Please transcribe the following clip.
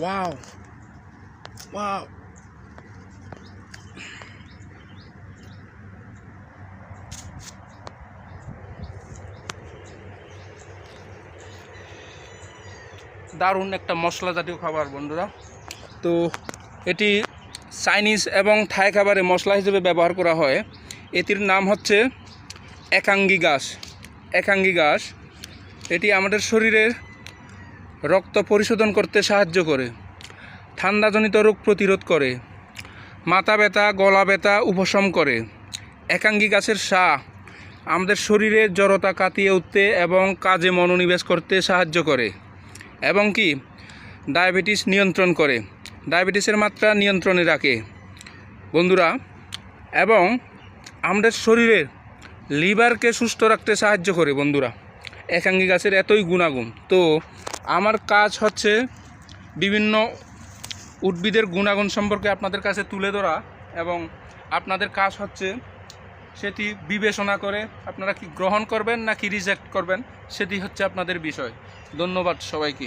Wow wow দারুণ একটা মশলা জাতীয় খাবার, বন্ধুরা। তো এটি চাইনিজ এবং থাই খাবারে মশলা হিসেবে ব্যবহার করা হয়। এটির নাম হচ্ছে একাঙ্গি গাছ। একাঙ্গি গাছ, এটি আমাদের শরীরের রক্ত পরিশোধন করতে সাহায্য করে, ঠান্ডাজনিত রোগ প্রতিরোধ করে, মাথা ব্যথা, গলা ব্যথা উপশম করে, একাঙ্গি গাছের শাহ আমাদের শরীরের জড়তা কাটিয়ে উঠতে এবং কাজে মনোনিবেশ করতে সাহায্য করে, এবং কি, ডায়াবেটিস নিয়ন্ত্রণ করে, ডায়াবেটিসের মাত্রা নিয়ন্ত্রণে রাখে। বন্ধুরা, এবং আমাদের শরীরের লিভারকে সুস্থ রাখতে সাহায্য করে বন্ধুরা, একাঙ্গি গাছের এতই গুণাগুণ। তো আমার কাজ হচ্ছে বিভিন্ন উদ্ভিদের গুণাগুণ সম্পর্কে আপনাদের কাছে তুলে ধরা এবং আপনাদের কাজ হচ্ছে সেটি বিবেচনা করে আপনারা কি গ্রহণ করবেন নাকি রিজেক্ট করবেন, সেটি হচ্ছে আপনাদের বিষয়। ধন্যবাদ সবাইকে।